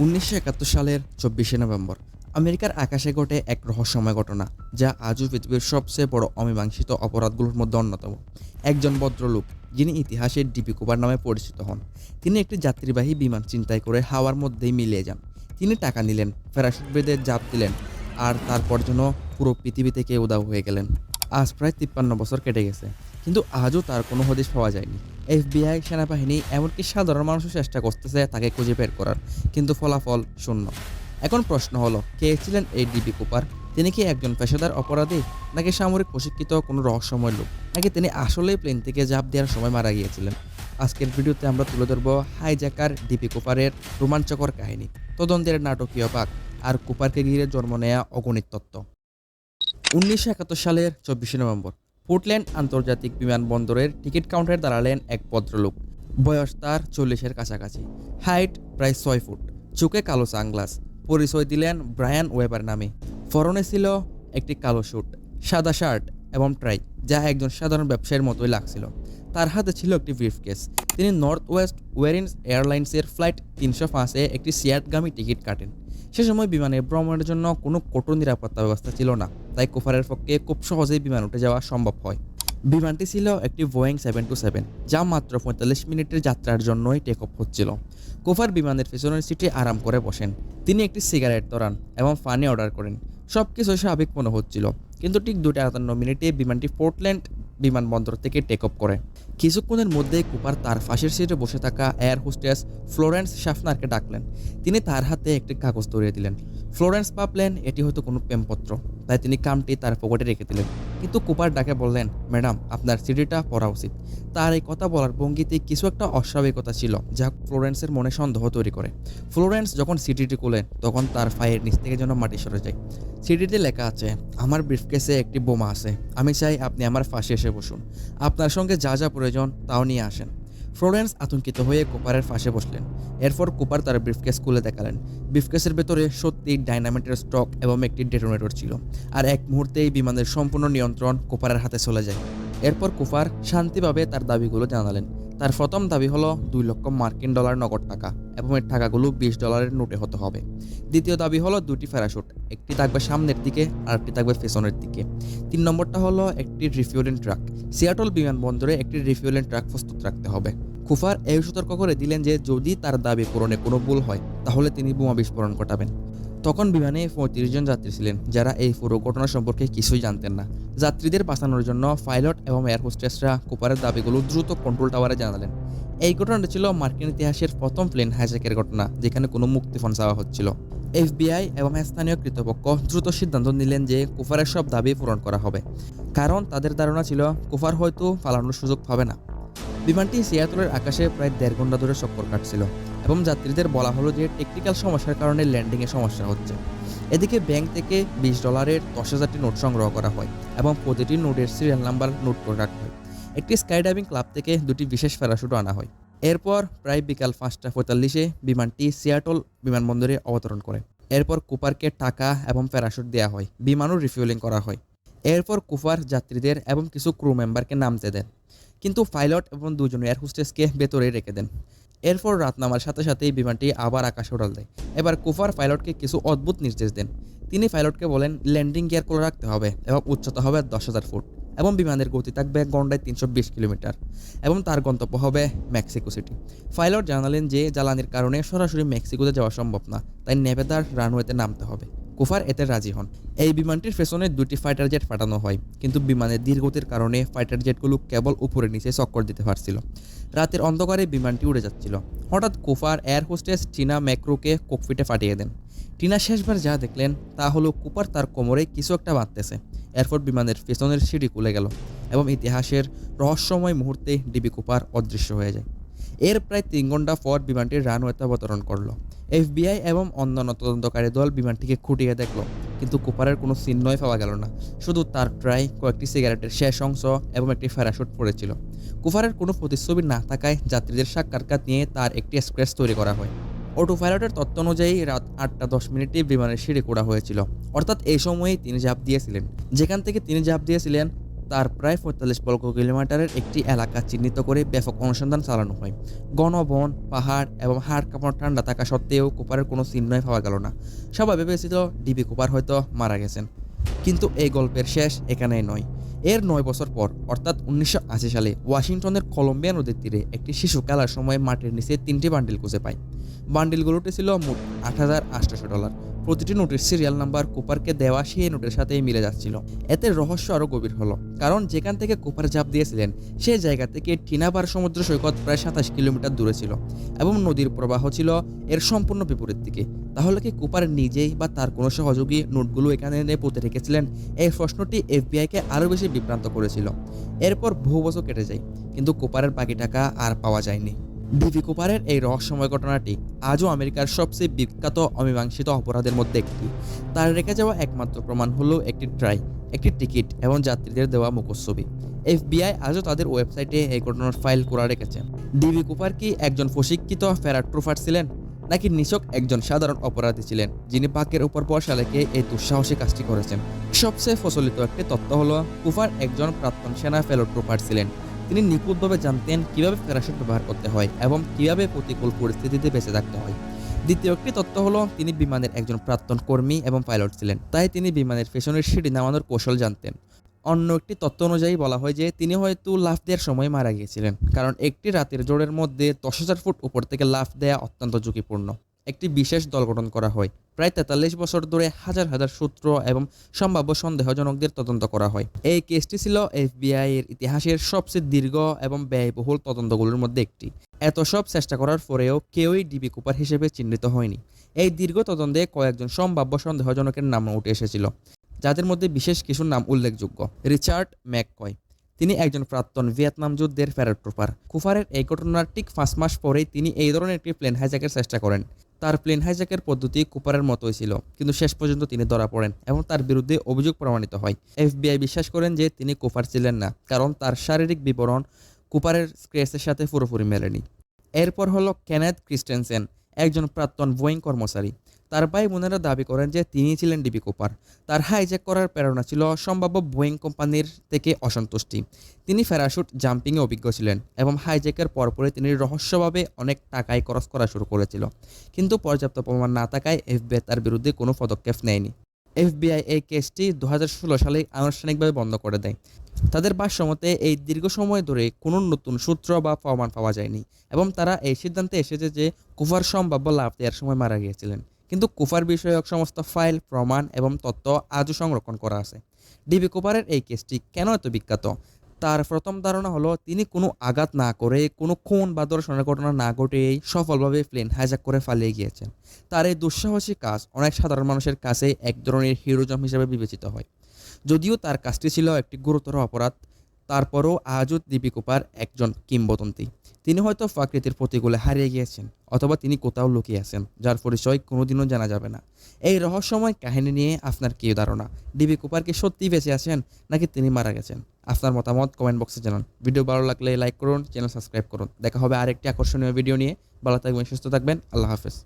উনিশশো একাত্তর সালের চব্বিশে নভেম্বর, আমেরিকার আকাশে ঘটে এক রহস্যময় ঘটনা, যা আজও পৃথিবীর সবচেয়ে বড় অমীমাংসিত অপরাধগুলোর মধ্যে অন্যতম। একজন ভদ্রলোক, যিনি ইতিহাসের ডিপি কুপার নামে পরিচিত হন, তিনি একটি যাত্রীবাহী বিমান চিন্তাই করে হাওয়ার মধ্যেই মিলিয়ে যান। তিনি টাকা নিলেন প্যারাশুট জাপ দিলেন, আর তারপর যেন পুরো পৃথিবী থেকে উদাও হয়ে গেলেন। আজ প্রায় তিপ্পান্ন বছর কেটে গেছে, কিন্তু আজও তার কোনো হদিশ পাওয়া যায়নি। এফবিআই, সেনাবাহিনী, এমনকি সাধারণ মানুষও চেষ্টা করতেছে তাকে খুঁজে বের করার, কিন্তু ফলাফল শূন্য। এখন প্রশ্ন হলো, কে ছিলেন এই ডিবি কুপার? তিনি কি একজন পেশাদার অপরাধী, নাকি সামরিক প্রশিক্ষিত কোনো রহস্যময় লোক? নাকি তিনি আসলেই প্লেন থেকে ঝাঁপ দেওয়ার সময় মারা গিয়েছিলেন? আজকের ভিডিওতে আমরা তুলে ধরবো হাইজ্যাকার ডিপি কুপারের রোমাঞ্চকর কাহিনী, তদন্তের নাটকীয় পাক আর কুপারকে ঘিরে জন্ম নেয়া অগণিত তত্ত্ব। উনিশশো একাত্তর সালের চব্বিশে নভেম্বর পোর্টল্যান্ড আন্তর্জাতিক বিমানবন্দরের টিকিট কাউন্টারে দাঁড়ালেন এক ভদ্রলোক। বয়স তার চল্লিশের কাছাকাছি। হাইট প্রায় ছয় ফুট। চোখে কালো সানগ্লাস। পরিচয় দিলেন ব্রায়ান ওয়েবার নামে। ফরনে ছিল একটি কালো স্যুট, সাদা শার্ট এবং ট্রাই, যা একজন সাধারণ ব্যবসায়ীর মতোই লাগছিল। তার হাতে ছিল একটি ব্রিফকেস। তিনি নর্থ ওয়েস্ট ওয়েরিন্স এয়ারলাইন্সের ফ্লাইট তিনশো পাঁচে একটি সিয়াটগামী টিকিট কাটেন। সে সময় বিমানে ভ্রমণের জন্য কোনো কঠোর নিরাপত্তা ব্যবস্থা ছিল না, তাই কুফারের পক্ষে খুব সহজেই বিমান উঠে যাওয়া সম্ভব হয়। বিমানটি ছিল একটি বোয়িং সেভেন টু সেভেন যা মাত্র পঁয়তাল্লিশ মিনিটের যাত্রার জন্যই টেক অফ হচ্ছিল। কুফার বিমানের পেছনের সিটে আরাম করে বসেন। তিনি একটি সিগারেট ধরান এবং পানি অর্ডার করেন। সব কিছু স্বাভাবিক মনে হচ্ছিল, কিন্তু ঠিক দুটা আটান্ন মিনিটে বিমানটি পোর্টল্যান্ড বিমানবন্দর থেকে টেক অফ করে। কিছুক্ষণের মধ্যে কুপার তার ফাঁসের সিটে বসে থাকা এয়ার হোস্টেস ফ্লোরেন্স শাফনারকে ডাকলেন। তিনি তার হাতে একটি কাগজ ধরিয়ে দিলেন। ফ্লোরেন্স ভাবলেন, এটি হয়তো কোনো প্রেমপত্র। তাই তিনি কামটি তার পকেটে রেখে দিলেন। কিন্তু কুপার ডাকে বললেন, ম্যাডাম, আপনার সিডিটা পড়া উচিত। তার এই কথা বলার ভঙ্গিতে কিছু একটা অস্বাভাবিকতা ছিল, যা ফ্লোরেন্সের মনে সন্দেহ তৈরি করে। ফ্লোরেন্স যখন সিডিটি খুলেন, তখন তার পায়ের নিচ থেকে যেন মাটি সরে যায়। সিডিতে লেখা আছে, আমার ব্রিফকেসে একটি বোমা আছে। আমি চাই আপনি আমার ফাঁসে এসে বসুন। আপনার সঙ্গে যা যা প্রয়োজন, তাও নিয়ে আসেন। ফ্লোরেন্স আতঙ্কিত হয়ে কুপারের ফাঁসে বসলেন। এরপর কুপার তার ব্রিফকেস খুলে দেখালেন। ব্রিফকেসের ভেতরে সত্যি ডাইনামেটের স্টক এবং একটি ডেটোনেটর ছিল। আর এক মুহূর্তেই বিমানের সম্পূর্ণ নিয়ন্ত্রণ কুপারের হাতে চলে যায়। এরপর কুপার শান্তিভাবে তার দাবিগুলো জানালেন। তার প্রথম দাবি হলো, দুই লক্ষ মার্কিন ডলার নগদ টাকা। এবং এর টাকাগুলো বিশ ডলারের নোটে হতে হবে। দ্বিতীয় দাবি হলো দুটি প্যারাশুট, একটি থাকবে সামনের দিকে আর একটি থাকবে পেছনের দিকে। তিন নম্বরটা হলো একটি রিফিউলিং ট্রাক। সিয়াটল বিমানবন্দরে একটি রিফিউলিং ট্রাক প্রস্তুত রাখতে হবে। খুফার এই সতর্ক করে দিলেন যে যদি তার দাবি পূরণে কোনো ভুল হয়, তাহলে তিনি বোমা বিস্ফোরণ ঘটাবেন। তখন বিমানে পঁয়ত্রিশ জন যাত্রী ছিলেন, যারা এই পুরো ঘটনা সম্পর্কে কিছুই জানতেন না। যাত্রীদের বাঁচানোর জন্য পাইলট এবং এয়ার হোস্টেসরা কুপারের দাবিগুলো দ্রুত কন্ট্রোল টাওয়ারে জানালেন। এই ঘটনাটা ছিল মার্কিন ইতিহাসের প্রথম প্লেন হাইজ্যাকের ঘটনা, যেখানে কোনো মুক্তিপণ চাওয়া হচ্ছিল। এফবিআই এবং স্থানীয় কর্তৃপক্ষ দ্রুত সিদ্ধান্ত নিলেন যে কুফারের সব দাবি পূরণ করা হবে। কারণ তাদের ধারণা ছিল কুফার হয়তো পালানোর সুযোগ পাবে না। বিমানটি সিয়াতলের আকাশে প্রায় দেড় ঘণ্টা ধরে চক্কর কাটছিল এবং যাত্রীদের বলা হলো যে টেকনিক্যাল সমস্যার কারণে ল্যান্ডিংয়ে সমস্যা হচ্ছে। এদিকে ব্যাংক থেকে বিশ ডলারের দশ হাজারটি নোট সংগ্রহ করা হয় এবং প্রতিটি নোটের সিরিয়াল নাম্বার নোট করে রাখা হয়। একটি স্কাই ডাইভিং ক্লাব থেকে দুটি বিশেষ প্যারাশুটও আনা হয়। এরপর প্রায় বিকাল পাঁচটা পঁয়তাল্লিশে বিমানটি সিয়াটল বিমানবন্দরে অবতরণ করে। এরপর কুপারকে টাকা এবং প্যারাশুট দেওয়া হয়। বিমানও রিফিউলিং করা হয়। এরপর কুপার যাত্রীদের এবং কিছু ক্রু মেম্বারকে নামতে দেন। কিন্তু পাইলট এবং দুজন এয়ার হোস্টেসকে ভেতরে রেখে দেন। এরপর রাত নামার সাথে সাথেই বিমানটি আবার আকাশে উড়াল দেয়। এবার কুফার পাইলটকে কিছু অদ্ভুত নির্দেশ দেন। তিনি পাইলটকে বলেন ল্যান্ডিং গিয়ার করে রাখতে হবে এবং উচ্চতা হবে দশ হাজার ফুট এবং বিমানের গতি থাকবে ঘন্টায় তিনশো বিশ কিলোমিটার এবং তার গন্তব্য হবে মেক্সিকো সিটি। পাইলট জানালেন যে, জ্বালানির কারণে সরাসরি মেক্সিকোতে যাওয়া সম্ভব না, তাই নেবেদার রানওয়েতে নামতে হবে। কুফার এতে রাজি হন। এই বিমানটির পেছনে দুটি ফাইটার জেট পাঠানো হয়, কিন্তু বিমানের ধীরগতির কারণে ফাইটার জেটগুলো কেবল উপরে নিচে চক্কর দিতে পারছিল। রাতের অন্ধকারে বিমানটি উড়ে যাচ্ছিল। হঠাৎ কুফার এয়ার হোস্টেস টিনা ম্যাক্রোকে কোকফিটে ফাটিয়ে দেন। টিনা শেষবার যা দেখলেন, তা হলো কুপার তার কোমরে কিছু একটা বাঁধতেছে। এরপর বিমানের পেছনের সিঁড়ি খুলে গেল এবং ইতিহাসের রহস্যময় মুহূর্তে ডিবি কুপার অদৃশ্য হয়ে যায়। এর প্রায় তিন ঘণ্টা পর বিমানটির রানওয়েতে অবতরণ করল। এফবিআই এবং অন্যান্য তদন্তকারী দল বিমানটিকে খুঁটিয়ে দেখল, কিন্তু কুপারের কোনো চিহ্নই পাওয়া গেল না। শুধু তার ট্রাই কয়েকটি সিগারেটের শেষ অংশ এবং একটি প্যারাশুট পড়েছিল। কুপারের কোনো প্রতিচ্ছবি না থাকায় যাত্রীদের সাক্ষাৎকার নিয়ে তার একটি স্ক্র্যাচ তৈরি করা হয়। অটো পাইলটের তথ্য অনুযায়ী রাত আটটা দশ মিনিটে বিমানের সিঁড়ি কোড়া হয়েছিল। অর্থাৎ এই সময়েই তিনি ঝাঁপ দিয়েছিলেন। যেখান থেকে তিনি ঝাঁপ দিয়েছিলেন তার প্রায় পঁয়তাল্লিশ বর্গ কিলোমিটারের একটি এলাকা চিহ্নিত করে ব্যাপক অনুসন্ধান চালানো হয়। গণবন, পাহাড় এবং হাড় কাঁপানো ঠান্ডা থাকা সত্ত্বেও কুপারের কোনো চিহ্নই পাওয়া গেল না। সবাই ভেবেছিল ডিবি কুপার হয়তো মারা গেছেন। কিন্তু এই গল্পের শেষ এখানেই নয়। এর নয় বছর পর, অর্থাৎ উনিশশো আশি সালে, ওয়াশিংটনের কলম্বিয়া নদীর তীরে একটি শিশু খেলার সময় মাটির নিচে তিনটি বান্ডিল খুঁজে পায়। বান্ডিলগুলোটি ছিল মোট আট হাজার আটশোশো ডলার। প্রতিটি নোটের সিরিয়াল নাম্বার কুপারকে দেওয়া সেই নোটের সাথেই মিলে যাচ্ছিল। এতে রহস্য আরও গভীর হলো, কারণ যেখান থেকে কুপার ঝাঁপ দিয়েছিলেন, সেই জায়গা থেকে টিনাবার সমুদ্র সৈকত প্রায় সাতাশ কিলোমিটার দূরে ছিল এবং নদীর প্রবাহ ছিল এর সম্পূর্ণ বিপরীত দিকে। তাহলে কি কুপার নিজেই বা তার কোনো সহযোগী নোটগুলো এখানে এনে পুঁতে রেখেছিলেন? এই প্রশ্নটি এফবিআইকে আরও বেশি বিভ্রান্ত করেছিল। এরপর বহু বছর কেটে যায়, কিন্তু কুপারের বাকি টাকা আর পাওয়া যায়নি। ডিভি কুপারের এই রহস্যময় ঘটনাটি আজও আমেরিকার সবচেয়ে বিখ্যাত অমীমাংসিত অপরাধের মধ্যে একটি। তার রেখে যাওয়া একমাত্র প্রমাণ হলো একটি ট্রাই একটি টিকিট এবং যাত্রীদের দেওয়া মুখোচ্ছবি এফবিআই আজও তাদের ওয়েবসাইটে এই ঘটনার ফাইল করা রেখেছে। ডিবি কুপার কি একজন প্রশিক্ষিত ফেরাট্রোফার ছিলেন, নাকি নিছক একজন সাধারণ অপরাধী ছিলেন, যিনি বাকের উপর বসা লেগে এই দুঃসাহসী কাজটি করেছেন? সবচেয়ে প্রচলিত একটি তথ্য হলো, কুপার একজন প্রাক্তন সেনা ফেলোট্রোফার ছিলেন। তিনি নিখুঁতভাবে জানতেন কীভাবে প্যারাশুট ব্যবহার করতে হয় এবং কীভাবে প্রতিকূল পরিস্থিতিতে বেঁচে থাকতে হয়। দ্বিতীয় একটি তথ্য হলো, তিনি বিমানের একজন প্রাক্তন কর্মী এবং পাইলট ছিলেন, তাই তিনি বিমানের পেছনের সিঁড়ি নামানোর কৌশল জানতেন। অন্য একটি তথ্য অনুযায়ী বলা হয় যে, তিনি হয়তো লাফ দেওয়ার সময় মারা গিয়েছিলেন, কারণ একটি রাতের জোরের মধ্যে দশ হাজার ফুট উপর থেকে লাফ দেওয়া অত্যন্ত ঝুঁকিপূর্ণ। একটি বিশেষ দল গঠন করা হয়। প্রায় তেতাল্লিশ বছর ধরে হাজার হাজার সূত্র এবং সম্ভাব্য সন্দেহজনকদের তদন্ত করা হয়। এই কেসটি ছিল এফবিআই এর ইতিহাসের সবচেয়ে দীর্ঘ এবং ব্যয়বহুল তদন্তগুলোর মধ্যে একটি। এত সব চেষ্টা করার পরেও কেউই ডিবি কুপার হিসেবে চিহ্নিত হয়নি। এই দীর্ঘ তদন্তে কয়েকজন সম্ভাব্য সন্দেহজনকের নাম উঠে এসেছিল, যাদের মধ্যে বিশেষ কিছু নাম উল্লেখযোগ্য। Richard McCoy. তিনি একজন প্রাক্তন ভিয়েতনাম যুদ্ধের প্যারাট্রোপার। কুফারের এই ঘটনার ঠিক পাঁচ মাস পরেই তিনি এই ধরনের একটি প্লেন হাইজ্যাকের চেষ্টা করেন। তার প্লেন হাইজ্যাকের পদ্ধতি কুপারের মতোই ছিল কিন্তু শেষ পর্যন্ত তিনি ধরা পড়েন এবং তার বিরুদ্ধে অভিযোগ প্রমাণিত হয়। এফবিআই বিশ্বাস করেন যে তিনি কুপার ছিলেন না, কারণ তার শারীরিক বিবরণ কুপারের স্ক্রেচের সাথে পুরোপুরি মেলেনি। এরপর হলো কেনেথ ক্রিস্টেনসেন, একজন প্রাক্তন বোয়িং কর্মচারী। তার ভাই বোনেরা দাবি করেন যে তিনি ছিলেন ডিবি কুপার। তার হাইজ্যাক করার প্রেরণা ছিল সম্ভাব্য বোয়িং কোম্পানির থেকে অসন্তুষ্টি। তিনি প্যারাশুট জাম্পিংয়ে অভিজ্ঞ ছিলেন এবং হাইজ্যাকের পরপরে তিনি রহস্যভাবে অনেক টাকায় খরচ করা শুরু করেছিল। কিন্তু পর্যাপ্ত প্রমাণ না থাকায় এফবিআই তার বিরুদ্ধে কোনো পদক্ষেপ নেয়নি। এফবিআই এই কেসটি দু ষোলো সালে আনুষ্ঠানিকভাবে বন্ধ করে দেয়। তাদের ভাষ্যমতে, এই দীর্ঘ সময় ধরে কোনো নতুন সূত্র বা প্রমাণ পাওয়া যায়নি এবং তারা এই সিদ্ধান্তে এসেছে যে কুফার সম্ভাব্য লাভ দেওয়ার সময় মারা গিয়েছিলেন। কিন্তু কুফার বিষয়ক সমস্ত ফাইল, প্রমাণ এবং তথ্য আজও সংরক্ষণ করা আছে। ডিবি কুপারের এই কেসটি কেন এত বিখ্যাত? তার প্রথম ধারণা হলো, তিনি কোনো আঘাত না করে, কোনো খুন বা দর্শনের ঘটনা না ঘটেই সফলভাবে প্লেন হাইজ্যাক করে পালিয়ে গিয়েছেন। তার এই দুঃসাহসী কাজ অনেক সাধারণ মানুষের কাছে এক ধরনের হিরোজম হিসেবে বিবেচিত হয়। যদিও তার কাজটি ছিল একটি গুরুতর অপরাধ তারপরও আজও দীপি কুপার একজন কিংবদন্তি। তিনি হয়তো প্রকৃতির প্রতিকূলে হারিয়ে গিয়েছেন, অথবা তিনি কোথাও লুকিয়ে আছেন, যার পরিচয় কোনোদিনও জানা যাবে না। এই রহস্যময় কাহিনী নিয়ে আপনার কী ধারণা? ডিবি কুপার কি সত্যিই বেঁচে আছেন, নাকি তিনি মারা গেছেন? আপনার মতামত কমেন্ট বক্সে জানান। ভিডিও ভালো লাগলে লাইক করুন, চ্যানেল সাবস্ক্রাইব করুন। দেখা হবে আরেকটি আকর্ষণীয় ভিডিও নিয়ে। ভালো থাকবেন, সুস্থ থাকবেন। আল্লাহ হাফেজ।